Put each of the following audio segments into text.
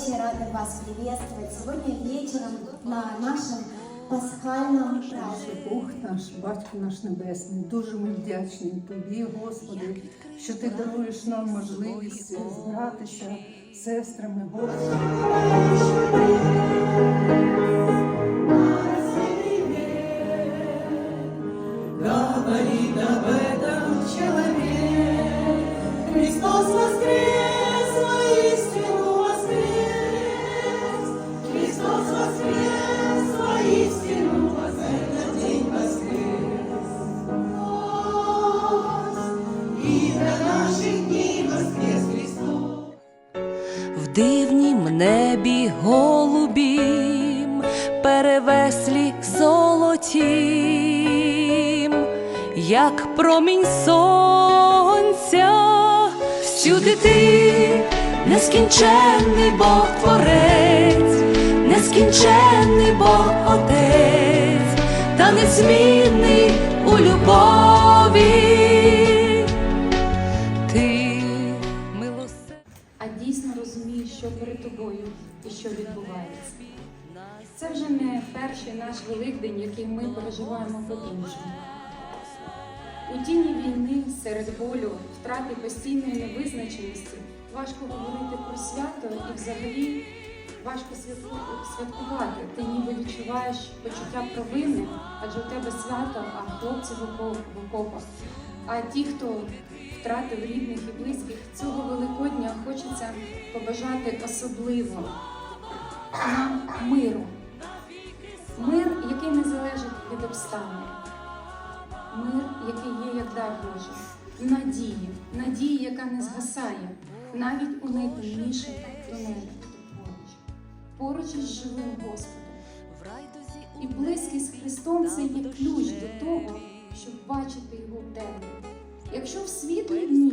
очень рады вас приветствовать сегодня вечером на нашем пасхальном празднике. Бог наш, Батько наш Небесний, дуже ми вдячні Тобі, Господи, що Ти даруєш нам можливість збиратися з сестрами, Господи. Говорит об этом человек. Христос воскрес, небі голубім, перевеслі золотім, як промінь сонця, всюди ти нескінченний Бог Творець, нескінченний Бог Отець, та незмінний дійсно розумієш, що перед тобою і що відбувається. Це вже не перший наш Великдень, який ми переживаємо по-іншому. У тіні війни, серед болю, втрати постійної невизначеності важко говорити про свято і взагалі важко святкувати. Ти ніби відчуваєш почуття провини, адже у тебе свято, а хлопці в око- в окопах. А ті, хто втратив рідних і близьких, цього Великодня хочеться побажати особливо нам миру. Мир, який не залежить від обставин. Мир, який є як дар Божий. Надії, надії, яка не згасає, навіть у найтемніших тунелях поруч. Із живим Господом. І близькість з Христом це є ключ до того, щоб бачити його в темряві. Якщо в світлі дні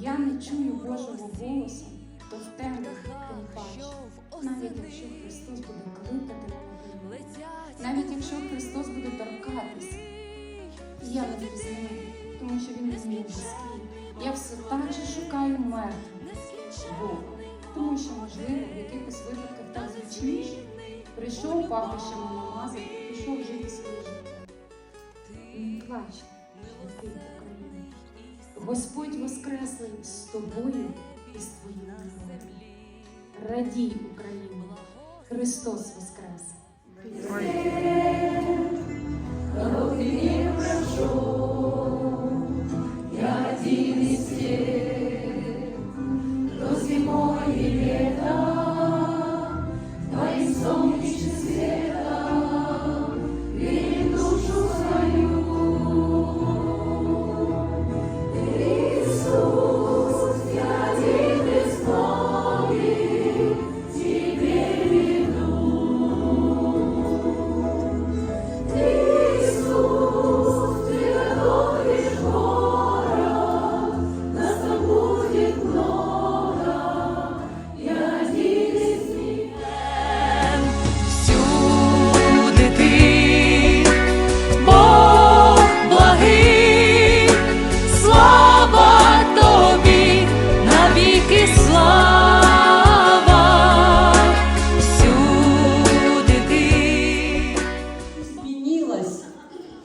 я не чую Божого голосу, то в темряві тим паче. Навіть якщо Христос буде кликати мене, навіть якщо Христос буде торкатись, я не впізнаю, тому що він мені близький. Я все так же шукаю мертвим Бога, тому що, можливо, в якихось випадках так звучніше. Прийшов пахощами намазати, пішов жити своє життя. Плач. Господь воскреслий з тобою і з твоїм народом. Радій, Україна! Христос воскрес!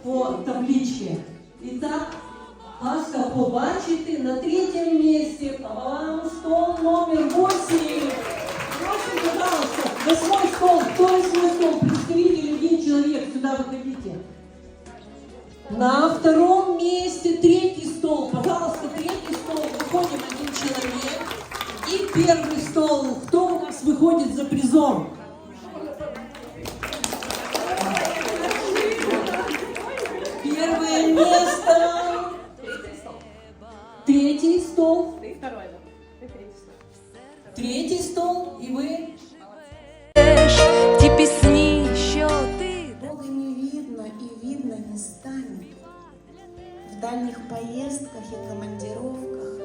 По табличке. Итак, ласка побачити на третьем месте вам стол номер 8. Прошу, пожалуйста, восьмой стол. Кто восьмой стол? Представитель, один человек. Сюда выходите. На втором месте третий стол. Пожалуйста, третий стол. Выходим один человек. И первый стол. Кто у нас выходит за призом? Первое место. Третий стол. Третий стол. И вы. Ті пісні, що ти Бога не видно и видно не станет. В дальних поездках и командировках,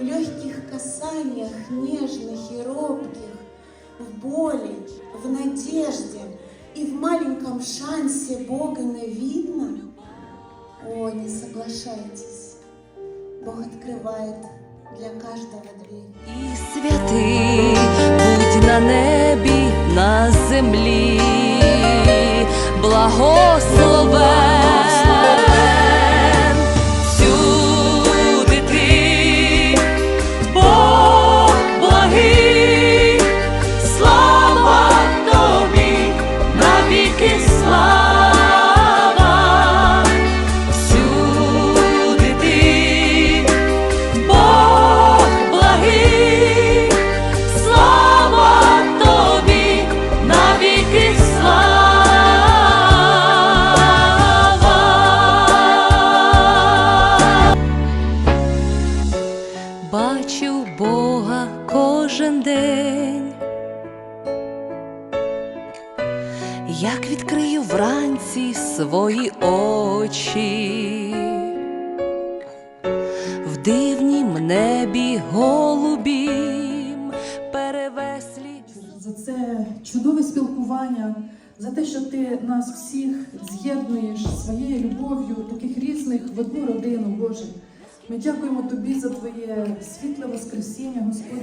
в легких касаниях нежных и робких, в боли, в надежде и в маленьком шансе Бога не видно. Соглашайтесь. Бог открывает для каждого дверь. И святый будь на на небі, на землі, благословен Бачив Бога кожен день, як відкрию вранці свої очі, в дивнім небі голубім перевеслі. за це чудове спілкування, за те, що ти нас всіх з'єднуєш своєю любов'ю, таких різних в одну родину, Боже. Ми дякуємо тобі за твоє світле Воскресіння, Господь.